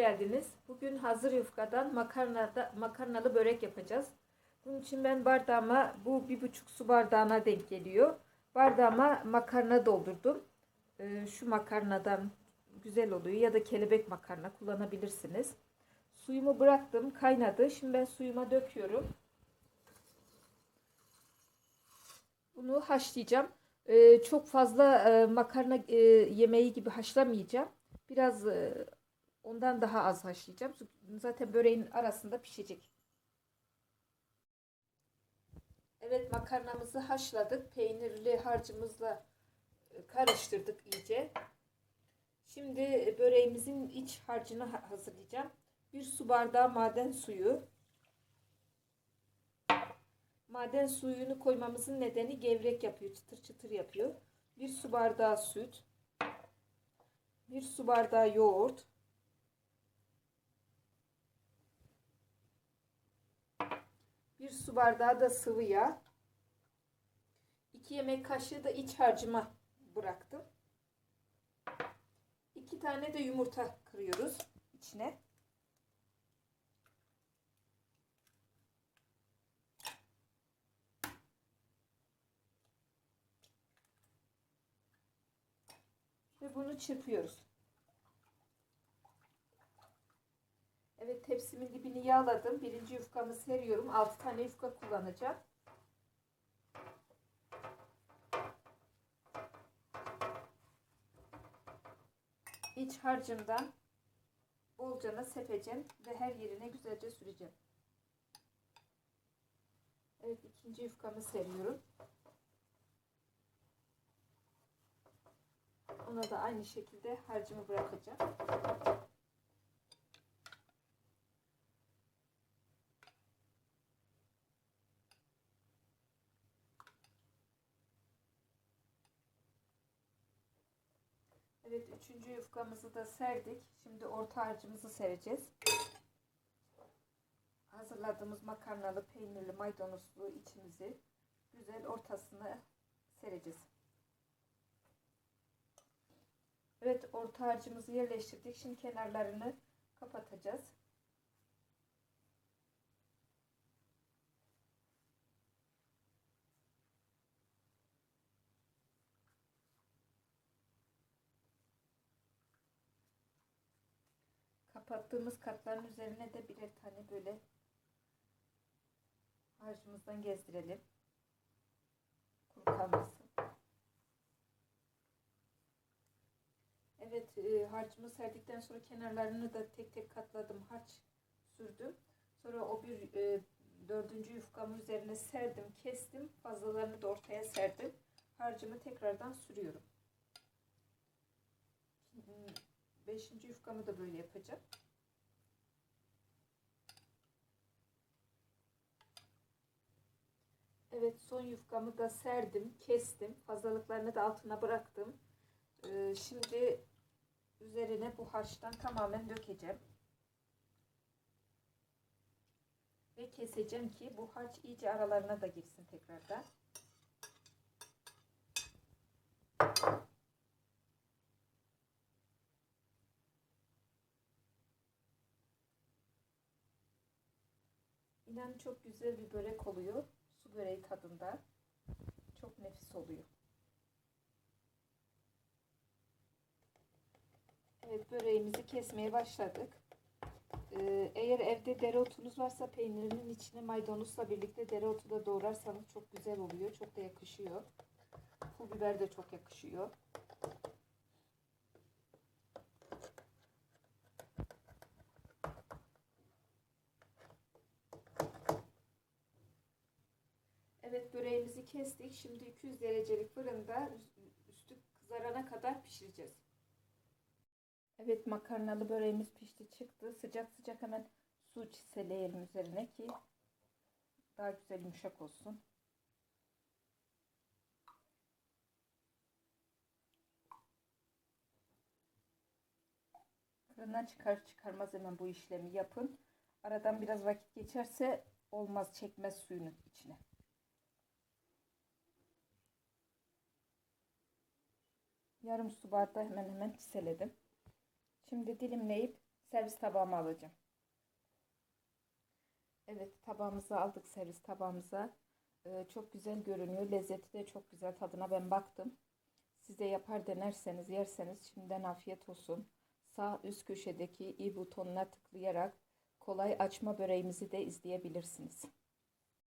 geldiniz. Bugün hazır yufkadan makarnada, makarnalı börek yapacağız. Bunun için ben bardağıma bu bir buçuk su bardağına denk geliyor. Bardağıma makarna doldurdum. Ee, şu makarnadan güzel oluyor ya da kelebek makarna kullanabilirsiniz. Suyumu bıraktım kaynadı. Şimdi ben suyuma döküyorum. Bunu haşlayacağım. Ee, çok fazla e, makarna e, yemeği gibi haşlamayacağım. Biraz e, ondan daha az haşlayacağım. Zaten böreğin arasında pişecek. Evet makarnamızı haşladık. Peynirli harcımızla e, karıştırdık iyice. Şimdi e, böreğimizin iç harcını ha- hazırlayacağım. Bir su bardağı maden suyu. Maden suyunu koymamızın nedeni gevrek yapıyor, çıtır çıtır yapıyor. Bir su bardağı süt. Bir su bardağı yoğurt. Bir su bardağı da sıvı yağ. 2 yemek kaşığı da iç harcıma bıraktım. 2 tane de yumurta kırıyoruz içine. Ve bunu çırpıyoruz. Evet tepsimin dibini yağladım. Birinci yufkamı seriyorum. 6 tane yufka kullanacağım. İç harcımdan bolcana sepeceğim ve her yerine güzelce süreceğim. Evet ikinci yufkamı seriyorum. Ona da aynı şekilde harcımı bırakacağım. Evet üçüncü yufkamızı da serdik. Şimdi orta harcımızı sereceğiz. Hazırladığımız makarnalı, peynirli, maydanozlu içimizi güzel ortasına sereceğiz. Evet orta harcımızı yerleştirdik. Şimdi kenarlarını kapatacağız. Kapattığımız katların üzerine de birer tane böyle harcımızdan gezdirelim. Kuru kalmasın. Evet e, harcımı serdikten sonra kenarlarını da tek tek katladım. Harç sürdüm. Sonra o bir e, dördüncü yufkamın üzerine serdim, kestim. Fazlalarını da ortaya serdim. Harcımı tekrardan sürüyorum. Şimdi, beşinci yufkamı da böyle yapacağım. Evet son yufkamı da serdim, kestim. Fazlalıklarını da altına bıraktım. Ee, şimdi üzerine bu harçtan tamamen dökeceğim. Ve keseceğim ki bu harç iyice aralarına da girsin tekrardan. İnan çok güzel bir börek oluyor. Böreği tadında. Çok nefis oluyor. Evet böreğimizi kesmeye başladık. Ee, eğer evde dereotunuz varsa peynirinin içine maydanozla birlikte dereotu da doğrarsanız çok güzel oluyor. Çok da yakışıyor. Pul biber de çok yakışıyor. Böreğimizi kestik. Şimdi 200 derecelik fırında üstü kızarana kadar pişireceğiz. Evet makarnalı böreğimiz pişti çıktı. Sıcak sıcak hemen su çiseleyelim üzerine ki daha güzel yumuşak olsun. Fırından çıkar çıkarmaz hemen bu işlemi yapın. Aradan biraz vakit geçerse olmaz çekmez suyunu içine. Yarım su bardağı hemen hemen çiseledim. Şimdi dilimleyip servis tabağıma alacağım. Evet tabağımızı aldık servis tabağımıza. Ee, çok güzel görünüyor. Lezzeti de çok güzel. Tadına ben baktım. Siz de yapar denerseniz yerseniz şimdiden afiyet olsun. Sağ üst köşedeki i butonuna tıklayarak kolay açma böreğimizi de izleyebilirsiniz.